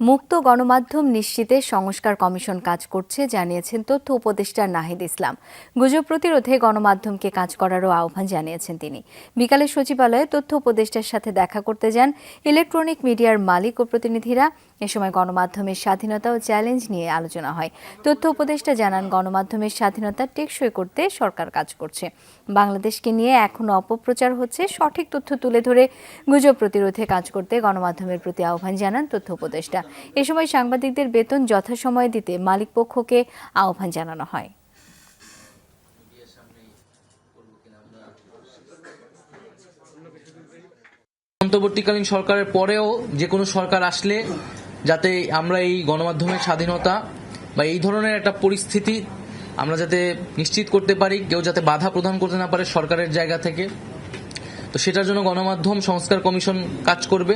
মুক্ত গণমাধ্যম নিশ্চিতে সংস্কার কমিশন কাজ করছে, জানিয়েছেন তথ্য উপদেষ্টা নাহিদ ইসলাম। গুজব প্রতিরোধে গণমাধ্যমকে কাজ করারও আহ্বান জানিয়েছেন তিনি। বিকালে সচিবালয়ে তথ্য উপদেষ্টার সাথে দেখা করতে যান ইলেকট্রনিক মিডিয়ার মালিক ও প্রতিনিধিরা। এ সময় গণমাধ্যমের স্বাধীনতা ও চ্যালেঞ্জ নিয়ে আলোচনা হয়। তথ্য উপদেষ্টা জানান, গণমাধ্যমের স্বাধীনতা টেকসই করতে সরকার কাজ করছে। বাংলাদেশকে নিয়ে এখনও অপপ্রচার হচ্ছে, সঠিক তথ্য তুলে ধরে গুজব প্রতিরোধে কাজ করতে গণমাধ্যমের প্রতি আহ্বান জানান তথ্য উপদেষ্টা। এ সময় সাংবাদিকদের বেতন যথাসময়ে দিতে মালিকপক্ষকে আহ্বান জানানো হয়। অন্তর্বর্তীকালীন সরকারের পরেও যে কোনো সরকার আসলে যাতে আমরা এই গণমাধ্যমের স্বাধীনতা বা এই ধরনের একটা পরিস্থিতি আমরা যাতে নিশ্চিত করতে পারি, কেউ যাতে বাধা প্রদান করতে না পারে সরকারের জায়গা থেকে, তো সেটার জন্য গণমাধ্যম সংস্কার কমিশন কাজ করবে।